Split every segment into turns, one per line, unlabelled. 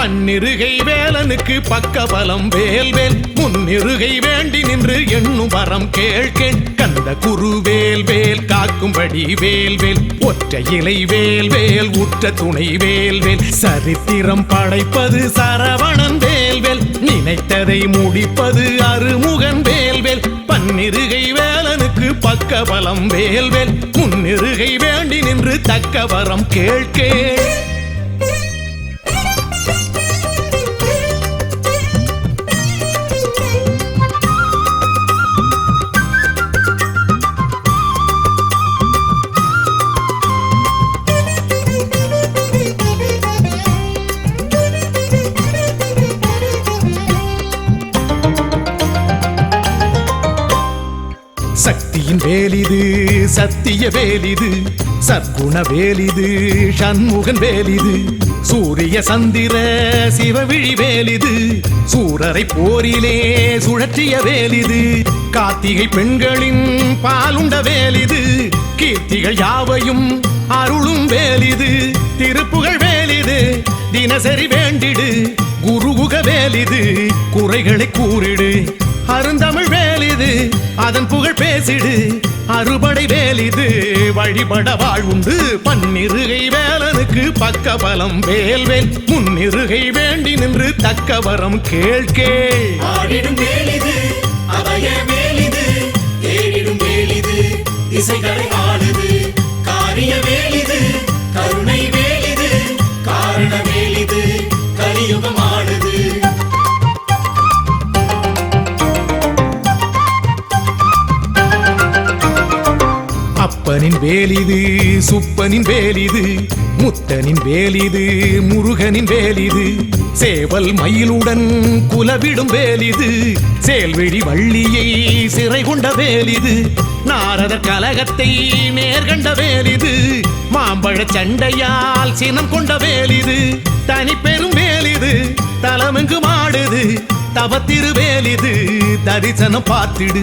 பன்னிருகை வேலனுக்கு பக்கபலம் வேல்வேல். முன்னிருகை வேண்டி நின்று எண்ணும் வரம் கேள்கேள் கந்த குரு வேல்வேல் காக்கும்படி வேல்வேல். ஒற்றை இலை வேல்வேல் உற்ற துணை வேல்வேல். சரித்திரம் படைப்பது சரவணன் வேல்வேல். நினைத்ததை முடிப்பது அருமுகன் வேல்வேல். பன்னிருகை வேலனுக்கு பக்கபலம் வேல்வேல். முன்னிருகை வேண்டி நின்று தக்க வரம் கேள்கேள் சக்தியின் வேலிது சத்திய வேலிது சற்குண வேலிது சண்முகன் வேலிது சூரிய சந்திர சிவவிழி வேலிது சூரரை போரிலே சுழற்றிய வேலிது கார்த்திகை பெண்களின் பாலுண்ட வேலிது கீர்த்திகள் யாவையும் அருளும் வேலிது திருப்புகழ் வேலிது தினசரி வேண்டிடு குருகுக வேலிது குறைகளை கூறிடு அருந்தமிழ் வேலிது அதன் புகழ் பேசிடு. அறுபடை வேலிது வழிபட வாழ்வுண்டு பன்னிருகை வேலனுக்கு பக்கபலம் வேல்வேல் முன்னிருகை வேண்டி நின்று தக்க வரம்
கேள்.
அப்பனின் வேலிது சுப்பனின் வேலிது முத்தனின் வேலிது முருகனின் வேலிது சேவல் மயிலுடன் குலவிடும் வேலிது சேல்விழி வள்ளியை சிறை கொண்ட வேலிது நாரத கலகத்தை நேர்கண்ட வேலிது மாம்பழ சண்டையால் சினம் கொண்ட வேலிது தனி பெரும் வேலிது தலமெங்கு மாடுது தவத்திரு வேலிது தரிசனம் பார்த்திடு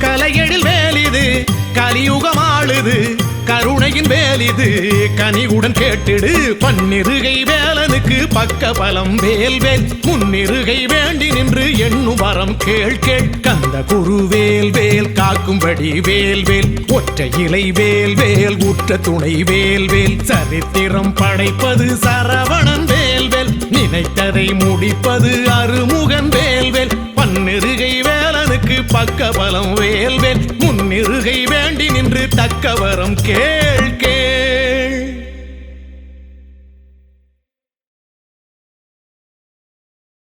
கலையெழில் வேலிது கலியுகம் ஆளுது கருணையின் வேலிது கனிவுடன் கேட்டிடு. பன்னிருகை வேலனுக்கு பக்க பலம் வேல்வேல் முன்னிருகை வேண்டி நின்று எண்ணும் வரம் கேள் கேள். கந்த குரு வேல்வேல் காக்கும்படி வேல்வேல் ஒற்றை இலை வேல்வேல் உற்ற துணை வேல்வேல். சரித்திரம் படைப்பது சரவணன் வேல்வேல் நினைத்ததை முடிப்பது அருமுகன் வேல்வேல். பன்னிருகை பக்கபலம் வேல்வேல் முன்னிருகை வேண்டி நின்று தக்கவரம் கேள் கே